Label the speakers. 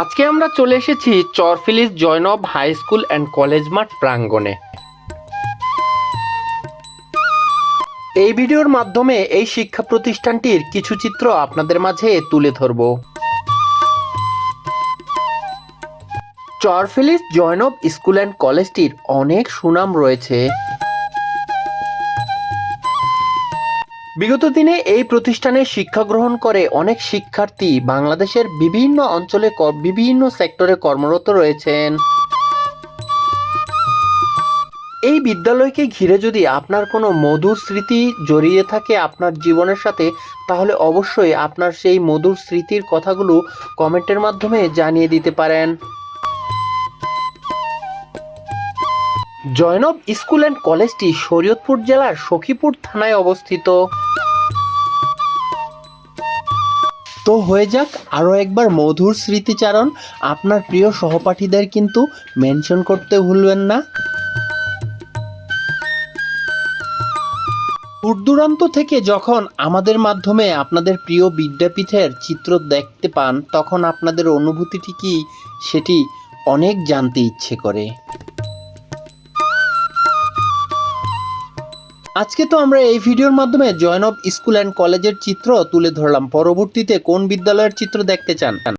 Speaker 1: আজকে আমরা চলে এসেছি চরফিলিস Zainab high school and college মাঠ প্রাঙ্গণে। এই ভিডিওর মাধ্যমে এই শিক্ষা প্রতিষ্ঠানটির কিছু চিত্র আপনাদের মাঝে তুলে ধরব। চরফিলিস জয়নব স্কুল অ্যান্ড কলেজটির অনেক সুনাম রয়েছে। বিগত দিনে এই প্রতিষ্ঠানে শিক্ষা গ্রহণ করে অনেক শিক্ষার্থী বাংলাদেশের বিভিন্ন অঞ্চলে বিভিন্ন সেক্টরে কর্মরত রয়েছেন। এই বিদ্যালয়কে ঘিরে যদি আপনার কোনো মধুর স্মৃতি জড়িয়ে থাকে আপনার জীবনের সাথে, তাহলে অবশ্যই আপনার সেই মধুর স্মৃতির কথাগুলো কমেন্টের মাধ্যমে জানিয়ে দিতে পারেন। জয়নব স্কুল অ্যান্ড কলেজটি শরীয়তপুর জেলার সখীপুর থানায় অবস্থিত। তো হয়ে যাক আরও একবার মধুর স্মৃতিচারণ আপনার প্রিয় সহপাঠীদের কিন্তু মেনশন করতে ভুলবেন না। দূর দূরান্ত থেকে যখন আমাদের মাধ্যমে আপনাদের প্রিয় বিদ্যাপীঠের চিত্র দেখতে পান, তখন আপনাদের অনুভূতিটি কি সেটি অনেক জানতে ইচ্ছে করে। আজকে তো আমরা এই ভিডিওর মাধ্যমে জয়নব স্কুল অ্যান্ড কলেজের চিত্র তুলে ধরলাম। পরবর্তীতে কোন বিদ্যালয়ের চিত্র দেখতে চান?